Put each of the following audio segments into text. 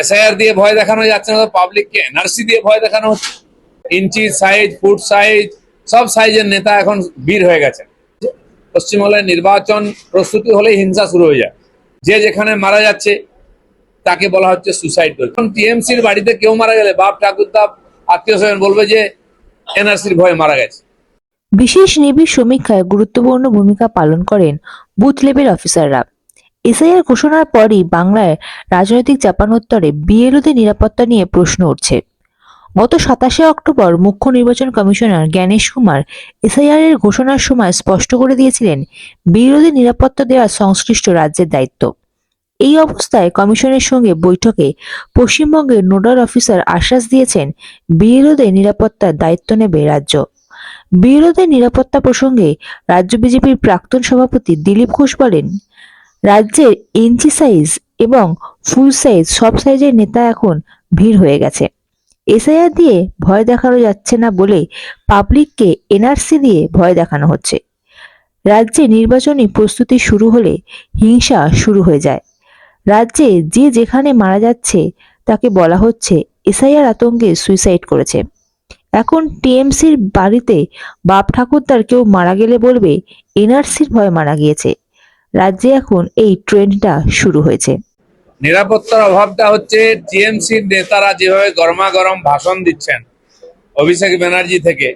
SIR দিয়ে ভয় দেখানো যাচ্ছে না পাবলিককে এনআরসি দিয়ে ভয় দেখানো হচ্ছে। ইঞ্চি সাইজ ফুট সাইজ সব সাইজের নেতা এখন বীর হয়ে গেছে। পশ্চিমবঙ্গের নির্বাচন প্রস্তুতি হলেই হিংসা শুরু হয়ে যায়। যে যেখানে মারা যাচ্ছে, তাকে বলা হচ্ছে সুসাইড করে এখন টিএমসির বাড়িতে কেউ মারা গেলে, বাপ ঠাকুর ঠাকুরদা আত্মীয় স্বজন বলবে যে এনআরসির ভয়ে মারা গেছে। বিশেষ নিবিড় সমীক্ষায় গুরুত্বপূর্ণ ভূমিকা পালন করেন বুথ লেভেল অফিসাররা। এসআইআর ঘোষণার পরই বাংলায় রাজনৈতিক চাপানোত্তরে বিএলওদের নিরাপত্তা নিয়ে প্রশ্ন উঠছে। গত সাতাশে অক্টোবর মুখ্য নির্বাচন কমিশনার জ্ঞানেশ কুমার এসআইআর এর ঘোষণার সময় স্পষ্ট করে দিয়েছিলেন বিরোধী নিরাপত্তা দেওয়া সংশ্লিষ্ট রাজ্যের দায়িত্ব। এই অবস্থায় কমিশনের সঙ্গে বৈঠকে পশ্চিমবঙ্গের নোডাল অফিসার আশ্বাস দিয়েছেন, বিএলওদের নিরাপত্তার দায়িত্ব নেবে রাজ্য। বিরোধের নিরাপত্তা প্রসঙ্গে রাজ্য বিজেপির প্রাক্তন সভাপতি দিলীপ ঘোষ বলেন রাজ্যের ইঞ্চি সাইজ এবং ফুল সাইজ সব সাইজের নেতা এখন ভিড় হয়ে গেছে। এসআইআর দিয়ে ভয় দেখানো যাচ্ছে না বলে পাবলিককে এনআরসি দিয়ে ভয় দেখানো হচ্ছে। রাজ্যে নির্বাচনী প্রস্তুতি শুরু হলে হিংসা শুরু হয়ে যায়। রাজ্যে যে যেখানে মারা যাচ্ছে তাকে বলা হচ্ছে এসআইআর আতঙ্কে সুইসাইড করেছে। এখন টিএমসির বাড়িতে বাপ ঠাকুরদার কেউ মারা গেলে বলবে এনআরসির ভয় মারা গিয়েছে। রাজ্যে এখন এই ট্রেন্ডটা শুরু হয়েছে। নিরাপত্তার অভাবটা হচ্ছে টিএমসির নেতারা যেভাবে গরমা গরম ভাষণ দিচ্ছেন, অভিষেক ব্যানার্জি থেকে।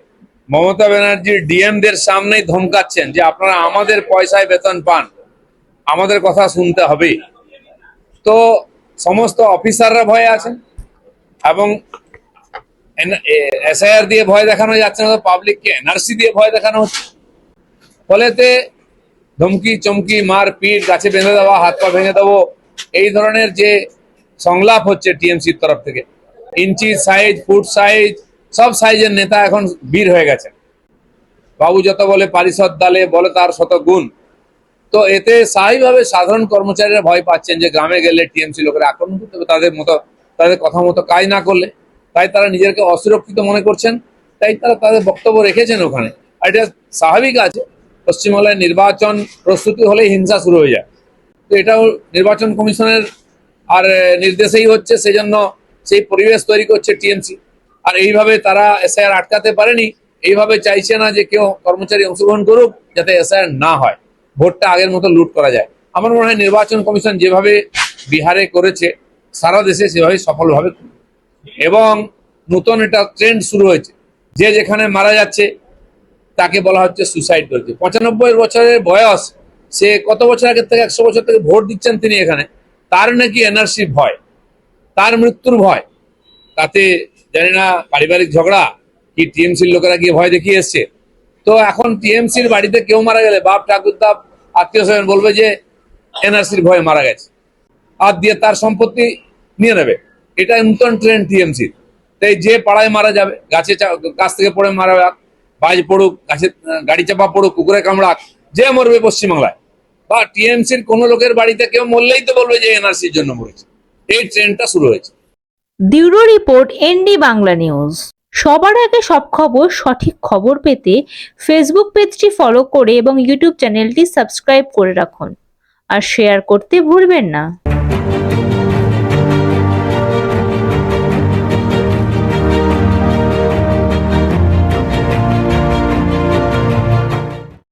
মমতা ব্যানার্জির ডিএমদের সামনেই ধমকাচ্ছেন যে, আপনারা আমাদের পয়সায় বেতন পান। আমাদের কথা শুনতে হবে। তো সমস্ত অফিসাররা ভয়ে আছেন এবং এসআইআর দিয়ে ভয় দেখানো যাচ্ছে না পাবলিককে এনআরসি দিয়ে ভয় দেখানো হচ্ছে। ফলেতে ধমকি, চমকি, মার পিট, গাছে বেঁধে দেওয়া, হাত পা ভেঙে দেবো, এই ধরনের যে সংলাপ হচ্ছে টিএমসির তরফ থেকে। ইঞ্চি সাইজ, ফুট সাইজ, সব সাইজের নেতা এখন বীর হয়ে গেছে। বাবু যত বলে পারিষদ দালে, বলে তার শত গুণ। তো এতে স্বাভাবিকভাবে সাধারণ কর্মচারীরা ভয় পাচ্ছেন যে গ্রামে গেলে টিএমসি লোকেরা আক্রমণ করতে হবে তাদের মতো, তাদের কথা মতো কাজ না করলে। তাই তারা নিজেকে অসুরক্ষিত মনে করছেন, তাই তারা তাদের বক্তব্য রেখেছেন ওখানে। আর এটা স্বাভাবিক আছে। পশ্চিমবাংলায় নির্বাচন প্রস্তুতি হলেই হিংসা শুরু হয়ে যায়। তো এটাও নির্বাচন কমিশনের আর নির্দেশেই হচ্ছে সেই জন্য সেই পরিবেশ তৈরি করছে টিএমসি। আর এইভাবে তারা এসআইআর আটকাতে পারেনি। এইভাবে চাইছে না যে কেউ কর্মচারী অংশগ্রহণ করুক, যাতে এসআইআর না হয়। ভোটটা আগের মতো লুট করা যায়। আমার মনে হয় নির্বাচন কমিশন যেভাবে বিহারে করেছে, সারা দেশে সেভাবে সফলভাবে। এবং নতুন একটা ট্রেন্ড শুরু হয়েছে। যে যেখানে মারা যাচ্ছে তাকে বলা হচ্ছে সুসাইড করেছে পঁচানব্বই বছরের বয়স, সে কত বছর আগের থেকে, একশো বছর থেকে ভোট দিচ্ছেন তিনি এখানে, তার নাকি এনআরসি ভয়, তার মৃত্যুর ভয়। তাতে জানি না, পারিবারিক ঝগড়া, কি টিএমসির লোকেরা গিয়ে ভয় দেখিয়ে এসছে। তো এখন টিএমসির বাড়িতে কেউ মারা গেলে, বাপ ঠাকুর ঠাকুরদা আত্মীয় স্বজন বলবে যে, এনআরসির ভয়ে মারা গেছে। আর দিয়ে তার সম্পত্তি নিয়ে নেবে। এটা নতুন ট্রেন্ড টিএমসির। তাই যে পাড়ায় মারা যাবে, গাছে গাছ থেকে পড়ে মারা যাক বাজ পড়ুক গাছে গাড়ি চাপা পড়ুক কুকুরে কামড়াক, যে মরবে পশ্চিমবাংলায়। বা টিএমসির কোন লোকের বাড়িতে কেউ মরলেই তো বলবে যে এনআরসির জন্য মরেছে। এই ট্রেন্ডটা শুরু হয়েছে। Bureau report, ND Bangla news. সবার আগে সব খবর, সঠিক খবর পেতে ফেসবুক পেজটি ফলো করে এবং ইউটিউব চ্যানেলটি সাবস্ক্রাইব করে রাখুন। আর শেয়ার করতে ভুলবেন না।